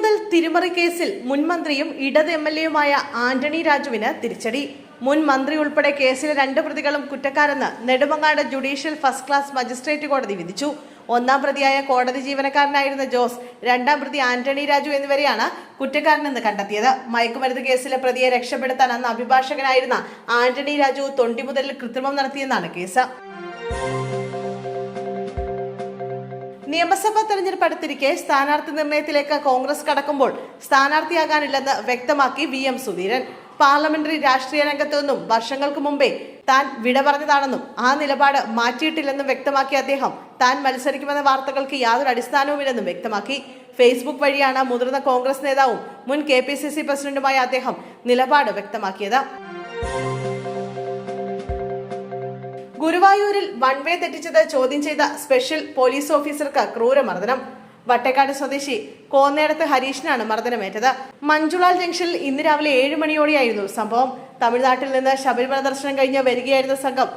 മുതൽ തിരുമറി കേസിൽ മുൻമന്ത്രിയും ഇടത് എം എൽ എയുമായ ആന്റണി രാജുവിന് തിരിച്ചടി. മുൻ മന്ത്രി ഉൾപ്പെടെ കേസിലെ രണ്ട് പ്രതികളും കുറ്റക്കാരെന്ന് Nedumangad judicial first class magistrate കോടതി വിധിച്ചു. ഒന്നാം പ്രതിയായ കോടതി ജീവനക്കാരനായിരുന്ന ജോസ് രണ്ടാം പ്രതി ആന്റണി രാജു എന്നിവരെയാണ് കുറ്റക്കാരനെന്ന് കണ്ടെത്തിയത്. മയക്കുമരുന്ന് കേസിലെ പ്രതിയെ രക്ഷപ്പെടുത്താൻ അന്ന് അഭിഭാഷകനായിരുന്ന ആന്റണി രാജു തൊണ്ടി മുതലിൽ കൃത്രിമം നടത്തിയെന്നാണ് കേസ്. നിയമസഭാ തെരഞ്ഞെടുപ്പ് അടുത്തിരിക്കെ സ്ഥാനാർത്ഥി നിർണയത്തിലേക്ക് കോൺഗ്രസ് കടക്കുമ്പോൾ സ്ഥാനാർത്ഥിയാകാനില്ലെന്ന് വ്യക്തമാക്കി വി എം സുധീരൻ. പാർലമെന്ററി രാഷ്ട്രീയ രംഗത്തു നിന്നും വർഷങ്ങൾക്ക് മുമ്പേ താൻ വിട പറഞ്ഞതാണെന്നും ആ നിലപാട് മാറ്റിയിട്ടില്ലെന്നും വ്യക്തമാക്കിയ അദ്ദേഹം. താൻ മത്സരിക്കുമെന്ന വാർത്തകൾക്ക് യാതൊരു അടിസ്ഥാനവുമില്ലെന്നും വ്യക്തമാക്കി. ഫേസ്ബുക്ക് വഴിയാണ് മുതിർന്ന കോൺഗ്രസ് നേതാവും മുൻ കെ പി സി സി പ്രസിഡന്റുമായ അദ്ദേഹം നിലപാട് വ്യക്തമാക്കിയത്. ഗുരുവായൂരിൽ വൺ വേ തെറ്റിച്ചത് ചോദ്യം ചെയ്ത സ്പെഷ്യൽ പോലീസ് ഓഫീസർക്ക് ക്രൂരമർദ്ദനം വട്ടേക്കാട് സ്വദേശി കോന്നേടത്ത് ഹരീഷിനാണ് മർദ്ദനമേറ്റത്. മഞ്ജുളാൽ ജംഗ്ഷനിൽ ഇന്ന് രാവിലെ ഏഴ് മണിയോടെയായിരുന്നു സംഭവം. തമിഴ്നാട്ടിൽ നിന്ന് ശബരിമല ദർശനം കഴിഞ്ഞ് വരികയായിരുന്ന സംഘം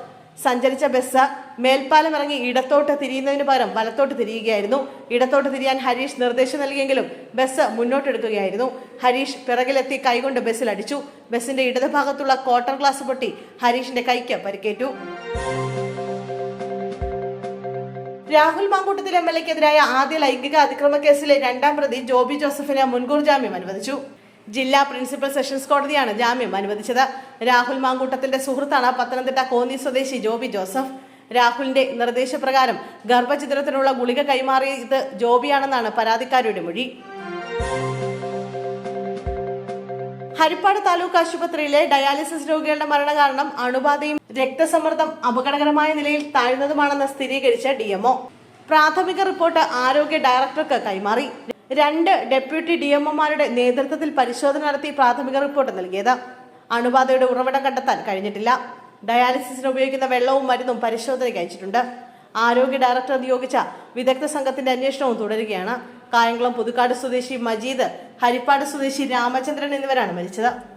സഞ്ചരിച്ച ബസ് മേൽപ്പാലം ഇറങ്ങി ഇടത്തോട്ട് തിരിയുന്നതിന് പകരം വലത്തോട്ട് തിരിയുകയായിരുന്നു. ഇടത്തോട്ട് തിരിയാൻ ഹരീഷ് നിർദ്ദേശം നൽകിയെങ്കിലും ബസ് മുന്നോട്ടെടുക്കുകയായിരുന്നു. ഹരീഷ് പിറകിലെത്തി കൈകൊണ്ട് ബസ്സിൽ അടിച്ചു. ബസിന്റെ ഇടതുഭാഗത്തുള്ള ക്വാർട്ടർ ഗ്ലാസ് പൊട്ടി ഹരീഷിന്റെ കൈക്ക് പരിക്കേറ്റു. രാഹുൽ മാങ്കൂട്ടത്തിൽ എം എൽ എക്കെതിരായ ആദ്യ ലൈംഗിക അതിക്രമ കേസിലെ രണ്ടാം പ്രതി ജോബി ജോസഫിന് മുൻകൂർ ജാമ്യം അനുവദിച്ചു. ജില്ലാ പ്രിൻസിപ്പൽ സെഷൻസ് കോടതിയാണ് ജാമ്യം അനുവദിച്ചത്. രാഹുൽ മാങ്കൂട്ടത്തിന്റെ സുഹൃത്താണ് പത്തനംതിട്ട കോന്നി സ്വദേശി ജോബി ജോസഫ്. രാഹുലിന്റെ നിർദ്ദേശപ്രകാരം ഗർഭചിത്രത്തിനുള്ള ഗുളിക കൈമാറിയത് ജോബിയാണെന്നാണ് പരാതിക്കാരുടെ മൊഴി. ഹരിപ്പാട് താലൂക്ക് ആശുപത്രിയിലെ ഡയാലിസിസ് രോഗികളുടെ മരണകാരണം അണുബാധയും രക്തസമ്മർദ്ദം അപകടകരമായ നിലയിൽ താഴ്ന്നതുമാണെന്ന് സ്ഥിരീകരിച്ച ഡിഎംഒ പ്രാഥമിക റിപ്പോർട്ട് ആരോഗ്യ ഡയറക്ടർക്ക് കൈമാറി. രണ്ട് ഡെപ്യൂട്ടി ഡി എംഒമാരുടെ നേതൃത്വത്തിൽ പരിശോധന നടത്തി പ്രാഥമിക റിപ്പോർട്ട് നൽകിയത്. അണുബാധയുടെ ഉറവിടം കണ്ടെത്താൻ കഴിഞ്ഞിട്ടില്ല. ഡയാലിസിസിന് ഉപയോഗിക്കുന്ന വെള്ളവും മരുന്നും പരിശോധനയ്ക്ക് അയച്ചിട്ടുണ്ട്. ആരോഗ്യ ഡയറക്ടർ നിയോഗിച്ച വിദഗ്ധ സംഘത്തിന്റെ അന്വേഷണവും തുടരുകയാണ്. കായംകുളം പുതുക്കാട് സ്വദേശി മജീദ് ഹരിപ്പാട് സ്വദേശി രാമചന്ദ്രൻ എന്നിവരാണ് മരിച്ചത്.